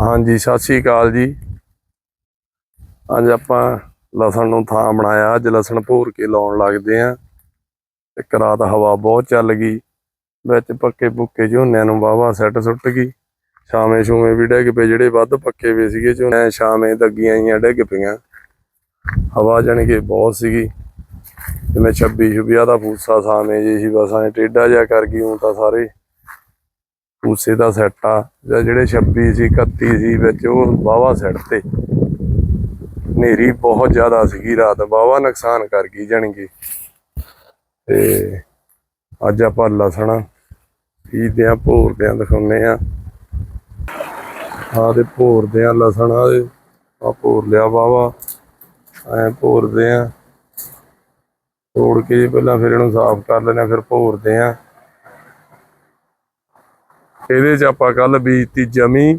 ਹਾਂਜੀ, ਸਤਿ ਸ਼੍ਰੀ ਅਕਾਲ ਜੀ। ਅੱਜ ਆਪਾਂ ਲਸਣ ਨੂੰ ਥਾਂ ਬਣਾਇਆ। ਅੱਜ ਲਸਣ ਭੋਰ ਕੇ ਲਾਉਣ ਲੱਗਦੇ ਆ। ਇੱਕ ਰਾਤ ਹਵਾ ਬਹੁਤ ਚੱਲ ਗਈ। ਵਿੱਚ ਪੱਕੇ ਪੁੱਕੇ ਝੋਨਿਆਂ ਨੂੰ ਵਾਵਾ ਸੈੱਟ ਸੁੱਟ ਗਈ। ਛਾਵੇਂ ਛੂਵੇਂ ਵੀ ਡਿੱਗ ਪਏ। ਜਿਹੜੇ ਵੱਧ ਪੱਕੇ ਵੇ ਸੀਗੇ ਝੋਨੇ, ਛਾਵੇਂ ਲੱਗੀਆਂ ਆਈਆਂ ਡਿੱਗ ਪਈਆਂ। ਹਵਾ ਜਾਣੀ ਕਿ ਬਹੁਤ ਸੀਗੀ। ਜਿਵੇਂ 26 ਛੁਬਿਆ ਦਾ ਫੂਸਾ ਸਾਵੇਂ ਜੀ ਸੀ ਬਸ ਐ ਟੇਢਾ ਜਿਹਾ ਕਰ ਗਈ। ਹੁਣ ਤਾਂ ਸਾਰੇ ਪੂਸੇ ਦਾ ਸੈੱਟ ਆ, ਜਾਂ ਜਿਹੜੇ 26 ਸੀ 31 ਸੀ, ਵਿੱਚ ਉਹ ਵਾਵਾ ਸੈੱਟ ਤੇ। ਹਨੇਰੀ ਬਹੁਤ ਜ਼ਿਆਦਾ ਸੀਗੀ ਰਾਤ ਵਾਵਾ ਨੁਕਸਾਨ ਕਰ ਗਈ ਜਾਣਗੇ। ਤੇ ਅੱਜ ਆਪਾਂ ਲਸਣ ਬੀਜਦੇ ਆ ਭੋਰਦੇ ਆ ਦਿਖਾਉਨੇ ਆ ਆਹ ਦੇ ਭੋਰਦੇ ਆ ਲਸਣ ਆ ਆ ਭੋਰ ਲਿਆ ਵਾਵਾ ਐ ਭੋਰਦੇ ਆ ਤੋੜ ਕੇ ਪਹਿਲਾਂ ਫਿਰ ਇਹਨੂੰ ਸਾਫ਼ ਕਰ ਲੈਣਾ ਫਿਰ ਭੋਰਦੇ ਆ ਇਹਦੇ ਚ ਆਪਾਂ ਕੱਲ ਬੀਜਤੀ ਜਮੀ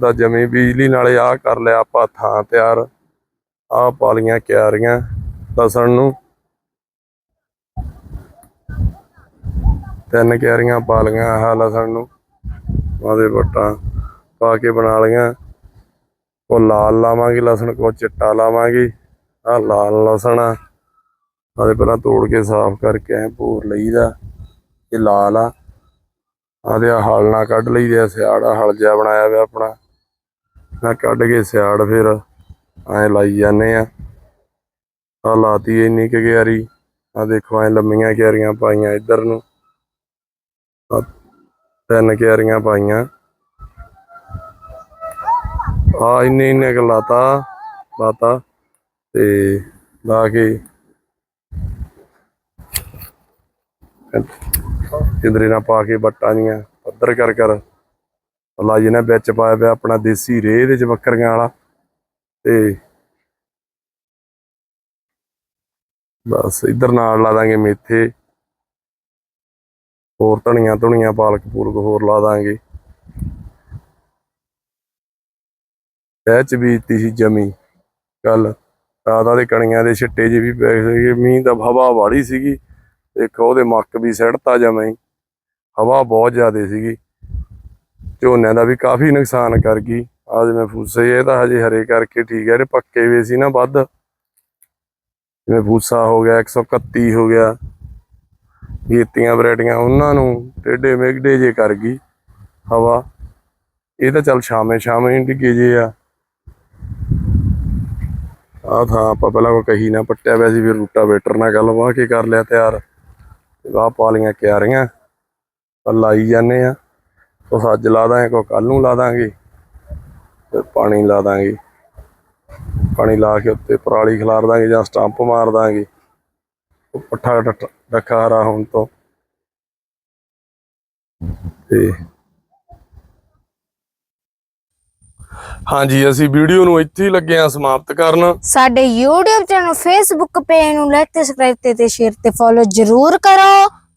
ਤਾਂ ਜਮੀ ਬਿਜਲੀ ਨਾਲੇ ਆ ਕਰ ਲਿਆ ਆਪਾਂ ਥਾਂ ਤਿਆਰ। ਆ ਪਾਲੀਆਂ ਕਿਆਰੀਆਂ ਲਸਣ ਨੂੰ। ਤਿੰਨ ਕਿਆਰੀਆਂ ਪਾਲੀਆਂ ਆਹ ਲਸਣ ਨੂੰ ਆਦੇ ਵੱਟਾਂ ਪਾ ਕੇ ਬਣਾ ਲਈਆਂ। ਕੋ ਲਾਲ ਲਾਵਾਂਗੇ ਲਸਣ ਕੋ, ਚਿੱਟਾ ਲਾਵਾਂਗੇ। ਆ ਲਾਲ ਲਸਣ ਆ। ਆਦੇ ਪਹਿਲਾਂ ਤੋੜ ਕੇ ਸਾਫ਼ ਕਰਕੇ ਐ ਭੂਰ ਲਈਦਾ। ਇਹ ਲਾਲ ਆ। ਆਦੇ ਆ ਹਲ ਨਾ ਕੱਢ ਲਈਦੇ ਆ, ਸਿਆੜ ਹਲ ਜਿਹਾ ਬਣਾਇਆ ਹੋਇਆ ਆਪਣਾ। ਮੈਂ ਕੱਢ ਕੇ ਸਿਆੜ ਫਿਰ ਐ ਲਾਈ ਜਾਂਦੇ ਆ। ਆ ਲਾਤੀ ਇੰਨੀ ਕੁ ਕਿਆਰੀ, ਆ ਦੇਖੋ ਐ ਲੰਮੀਆਂ ਕਿਆਰੀਆਂ ਪਾਈਆਂ ਇੱਧਰ ਨੂੰ। ਆਹ ਤਿੰਨ ਕਿਆਰੀਆਂ ਪਾਈਆਂ। ਆ ਇੰਨੇ ਇੰਨੇ ਕੁ ਲਾਤਾ ਲਾਤਾ ਤੇ ਲਾ ਕੇ ਕਿਧਰੇ ਨਾ ਪਾ ਕੇ ਬੱਟਾਂ ਦੀਆਂ ਪੱਧਰ ਕਰ ਕਰ। ਲਾਈ ਨੇ ਵਿੱਚ ਪਾਇਆ ਪਿਆ ਆਪਣਾ ਦੇਸੀ ਰੇਹ ਦੇ ਚ ਬੱਕਰੀਆਂ ਵਾਲਾ। ਤੇ ਬਸ ਇੱਧਰ ਨਾਲ ਲਾ ਦਾਂਗੇ ਮੇਥੇ। ਹੋਰ ਧਣੀਆਂ ਧੁਣੀਆਂ ਪਾਲਕ ਪੂਲਕ ਹੋਰ ਲਾ ਦਾਂਗੇ। ਇਹ ਚ ਬੀਜਤੀ ਸੀ ਜਮੀ। ਕੱਲ ਰਾਤਾਂ ਦੇ ਕਣੀਆਂ ਦੇ ਛਿੱਟੇ ਜੇ ਵੀ ਪੈ ਸੀਗੇ, ਮੀਂਹ ਦਾ ਹਵਾ ਵਾੜੀ ਸੀਗੀ। ਇੱਕ ਉਹਦੇ ਮੱਕ ਵੀ ਸੜਤਾ ਜਮਾਂ। ਹਵਾ ਬਹੁਤ ਜ਼ਿਆਦਾ ਸੀਗੀ। ਝੋਨੇ ਦਾ ਵੀ ਕਾਫੀ ਨੁਕਸਾਨ ਕਰ ਗਈ। ਆ ਜਿਵੇਂ ਫੂਸੇ, ਇਹ ਤਾਂ ਹਜੇ ਹਰੇ ਕਰਕੇ ਠੀਕ ਹੈ ਇਹ ਪੱਕੇ ਵੇ ਸੀ ਨਾ ਵੱਧ। ਜਿਵੇਂ ਫੂਸਾ ਹੋ ਗਿਆ 131 ਹੋ ਗਿਆ। ਗੀਤੀਆਂ ਵੈਰਾਈਟੀਆਂ ਉਹਨਾਂ ਨੂੰ ਟੇਡੇ ਮੇਗਡੇ ਜੇ ਕਰ ਗਈ ਹਵਾ। ਇਹ ਤਾਂ ਚੱਲ ਸ਼ਾਮੇ ਸ਼ਾਮੇ ਹੀ ਡਿੱਗੇ ਜੇ ਆ। ਆ ਥਾਂ ਆਪਾਂ ਪਹਿਲਾਂ ਕੋ ਕਹੀ ਨਾ, ਪੱਟਿਆ ਪਿਆ ਸੀ ਫਿਰ ਰੂਟਾ ਵੇਟਰ ਨਾਲ ਗੱਲ ਵਾਹ ਕੇ ਕਰ ਲਿਆ ਤਿਆਰ। ਆਹ ਪਾਲੀਆਂ ਕਿਆਰੀਆਂ। ਲਾਈ ਜਾਂਦੇ ਆ। ਕੁਛ ਅੱਜ ਲਾ ਦਾਂਗੇ ਕੋ ਕੱਲ ਨੂੰ ਲਾ ਦਾਂਗੇ ਫਿਰ ਪਾਣੀ ਲਾ ਦਾਂਗੇ। ਪਾਣੀ ਲਾ ਕੇ ਉੱਤੇ ਪਰਾਲੀ ਖਿਲਾਰ ਦਾਂਗੇ ਜਾਂ ਸਟੰਪ ਮਾਰ ਦਾਂਗੇ। ਉਹ ਪੱਠਾ ਡੱਟ- ਹਰਾ ਹੋਣ ਤੋਂ। ਤੇ ਹਾਂਜੀ, ਅਸੀਂ ਵੀਡੀਓ ਨੂੰ ਇੱਥੇ ਹੀ ਲੱਗੇ ਆ ਸਮਾਪਤ ਕਰਨ। ਸਾਡੇ YouTube ਚੈਨਲ Facebook ਪੇਜ ਨੂੰ ਲਾਈਕ ਤੇ ਸਬਸਕ੍ਰਾਈਬ ਤੇ ਤੇ ਸ਼ੇਅਰ ਤੇ ਫੋਲੋ ਜ਼ਰੂਰ ਕਰੋ।